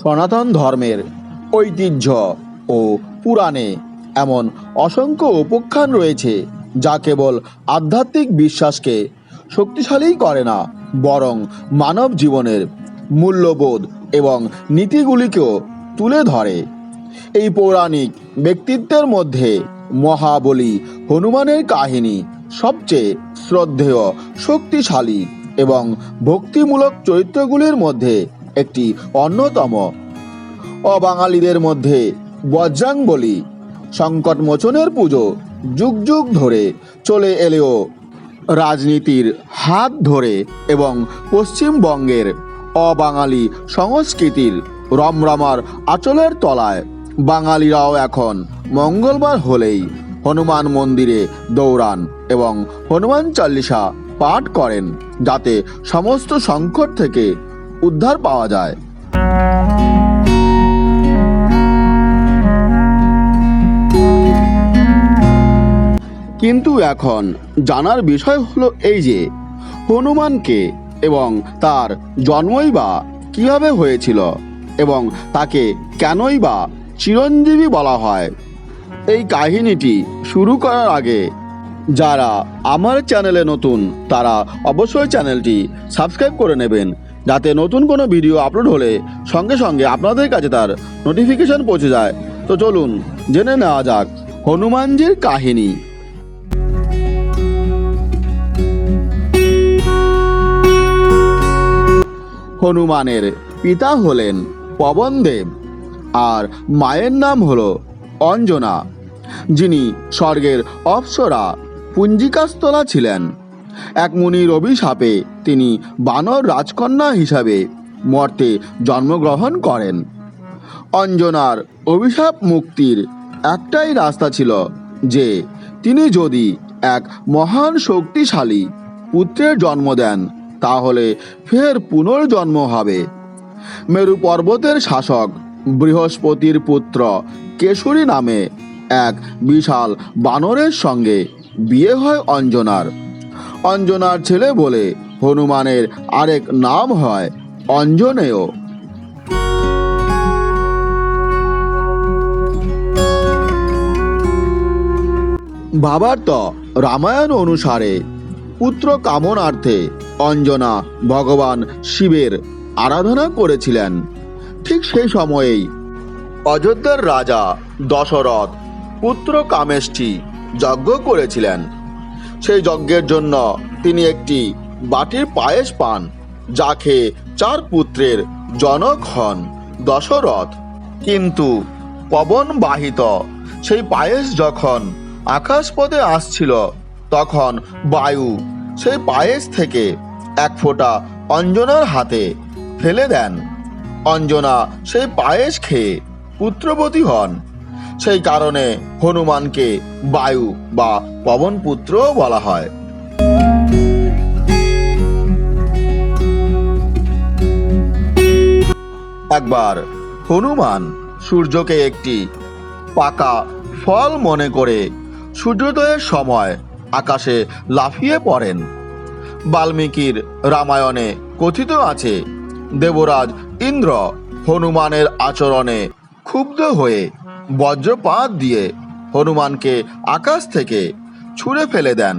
সনাতন ধর্মের ঐতিহ্য ও পুরাণে এমন অসংখ্য উপখ্যান রয়েছে যা কেবল আধ্যাত্মিক বিশ্বাসকে শক্তিশালী করে না, বরং মানব জীবনের মূল্যবোধ এবং নীতিগুলিকেও তুলে ধরে। এই পৌরাণিক ব্যক্তিত্বের মধ্যে মহাবলী হনুমানের কাহিনী সবচেয়ে শ্রদ্ধেয়, শক্তিশালী এবং ভক্তিমূলক চরিত্রগুলির মধ্যে একটি অন্যতম অবাঙালিদের মধ্যে বজ্রাঙ্গলি সংকট মোচনের পুজো যুগ যুগ ধরে চলে এলেও রাজনীতির হাত ধরে এবং পশ্চিমবঙ্গের অবাঙালি সংস্কৃতির রমরমার আঁচলের তলায় বাঙালিরাও এখন মঙ্গলবার হলেই হনুমান মন্দিরে দৌড়ান এবং হনুমান চাল্লিশা পাঠ করেন, যাতে সমস্ত সংকট থেকে উদ্ধার পাওয়া যায়। কিন্তু এখন জানার বিষয় হলো এই যে, হনুমানকে এবং তার জন্মই বা কীভাবে হয়েছিল এবং তাকে কেনই বা চিরঞ্জীবী বলা হয়। এই কাহিনীটি শুরু করার আগে যারা আমার চ্যানেলে নতুন, তারা অবশ্যই চ্যানেলটি সাবস্ক্রাইব করে নেবেন। যাতে নতুন কোনো ভিডিও আপলোড হলে সঙ্গে সঙ্গে আপনাদের কাছে তার নোটিফিকেশন পৌঁছে যায়। তো চলুন, জেনে নেওয়া যাক হনুমানজির কাহিনী। হনুমানের পিতা হলেন পবনদেব আর মায়ের নাম হল অঞ্জনা, যিনি স্বর্গের অপ্সরা পুঞ্জিকাস্তলা ছিলেন। এক মুনির অভিশাপে তিনি বানর রাজকন্যা হিসাবে মর্তে জন্মগ্রহণ করেন। অঞ্জনার অভিশাপ মুক্তির একটাই রাস্তা ছিল যে, তিনি যদি এক মহান শক্তিশালী পুত্রের জন্ম দেন, তাহলে ফের পুনর্জন্ম হবে। মেরু পর্বতের শাসক বৃহস্পতির পুত্র কেশরী নামে এক বিশাল বানরের সঙ্গে বিয়ে হয় অঞ্জনার। অঞ্জনার ছেলে বলে হনুমানের আরেক নাম হয় অঞ্জনেয়। ভাবার্থ রামায়ণ অনুসারে পুত্র কামনার্থে অঞ্জনা ভগবান শিবের আরাধনা করেছিলেন। ঠিক সেই সময়েই অযোধ্যার রাজা দশরথ পুত্র কামেষ্টি যজ্ঞ করেছিলেন। সেই যজ্ঞের জন্য তিনি একটি বাটির পায়েস পান, যা খেয়ে চার পুত্রের জনক হন দশরথ। কিন্তু পবন বাহিত, সেই পায়েস যখন আকাশ আকাশপথে আসছিল, তখন বায়ু সেই পায়েস থেকে এক ফোঁটা অঞ্জনার হাতে ফেলে দেন। অঞ্জনা সেই পায়েস খেয়ে পুত্রবতী হন। সেই কারণে হনুমানকে বায়ু বা পবন পুত্রও বলা হয়। একবার হনুমান সূর্যকে একটি পাকা ফল মনে করে সূর্যোদয়ের সময় আকাশে লাফিয়ে পড়েন। বাল্মীকির রামায়ণে কথিত আছে, দেবরাজ ইন্দ্র হনুমানের আচরণে ক্ষুব্ধ হয়ে বজ্রপাত দিয়ে হনুমানকে আকাশ থেকে ছুঁড়ে ফেলে দেন।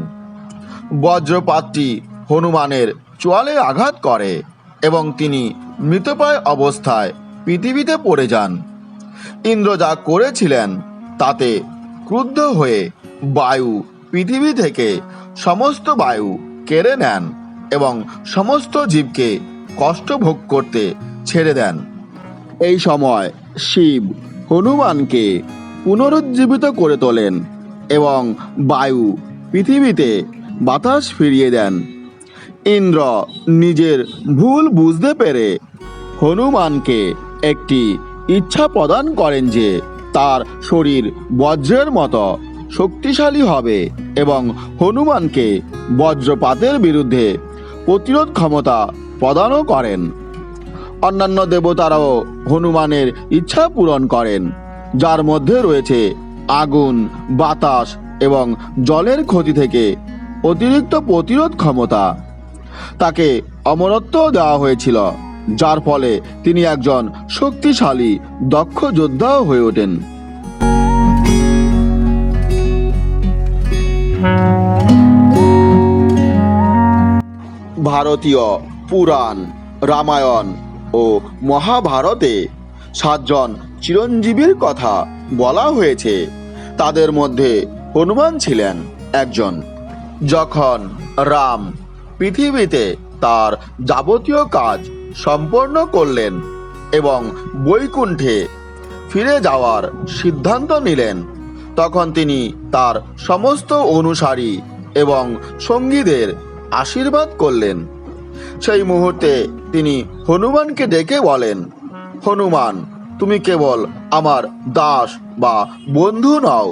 বজ্রপাতটি হনুমানের চোয়ালে আঘাত করে এবং তিনি মৃতপ্রায় অবস্থায় পৃথিবীতে পড়ে যান। ইন্দ্র যা করেছিলেন তাতে ক্রুদ্ধ হয়ে বায়ু পৃথিবী থেকে সমস্ত বায়ু কেড়ে নেন এবং সমস্ত জীবকে কষ্ট ভোগ করতে ছেড়ে দেন। এই সময় শিব হনুমানকে পুনরুজ্জীবিত করে তোলেন এবং বায়ু পৃথিবীতে বাতাস ফিরিয়ে দেন। ইন্দ্র নিজের ভুল বুঝতে পেরে হনুমানকে একটি ইচ্ছা প্রদান করেন যে তার শরীর বজ্রের মতো শক্তিশালী হবে এবং হনুমানকে বজ্রপাতের বিরুদ্ধে প্রতিরোধ ক্ষমতা প্রদানও করেন। অন্যান্য দেবতারাও হনুমানের ইচ্ছা পূরণ করেন। যার মধ্যে রয়েছে আগুন, বাতাস এবং জলের ক্ষতি থেকে অতিরিক্ত প্রতিরোধ ক্ষমতা। তাকে অমরত্ব দেওয়া হয়েছিল, যার ফলে তিনি একজন শক্তিশালী, দক্ষ যোদ্ধাও হয়ে ওঠেন। ভারতীয় পুরাণ, রামায়ণ ও মহাভারতে। সাতজন চিরঞ্জীবীর কথা বলা হয়েছে। তাদের মধ্যে হনুমান ছিলেন একজন। যখন রাম পৃথিবীতে তার যাবতীয় কাজ সম্পন্ন করলেন এবং বৈকুণ্ঠে ফিরে যাওয়ার সিদ্ধান্ত নিলেন, তখন তিনি তার সমস্ত অনুসারী এবং সঙ্গীদের আশীর্বাদ করলেন। সেই মুহূর্তে তিনি হনুমানকে ডেকে বলেন, হনুমান, তুমি কেবল আমার দাস বা বন্ধু নও,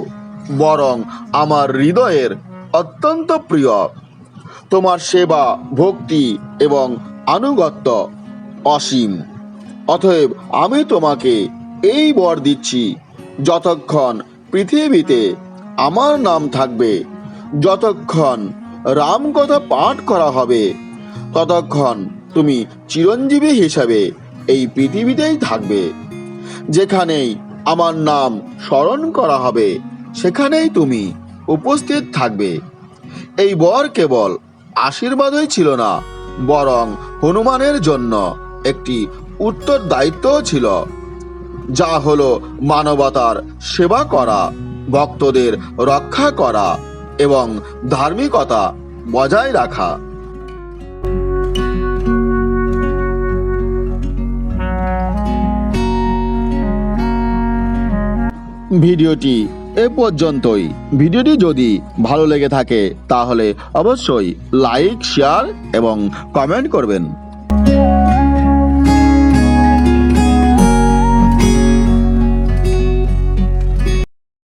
বরং আমার হৃদয়ের অত্যন্ত প্রিয়। তোমার সেবা, ভক্তি এবং আনুগত্য অসীম। অতএব আমি তোমাকে এই বর দিচ্ছি, যতক্ষণ পৃথিবীতে আমার নাম থাকবে, যতক্ষণ রাম কথা পাঠ করা হবে, ততক্ষণ তুমি চিরঞ্জীবী হিসাবে এই পৃথিবীতেই থাকবে। যেখানেই আমার নাম স্মরণ করা হবে, সেখানেই তুমি উপস্থিত থাকবে। এই বর কেবল আশীর্বাদই ছিল না, বরং হনুমানের জন্য একটি উত্তর দায়িত্বও ছিল। যা হলো মানবতার সেবা করা, ভক্তদের রক্ষা করা এবং ধার্মিকতা বজায় রাখা। ভিডিওটি এ পর্যন্তই। ভিডিওটি যদি ভালো লেগে থাকে, তাহলে অবশ্যই লাইক, শেয়ার এবং কমেন্ট করবেন।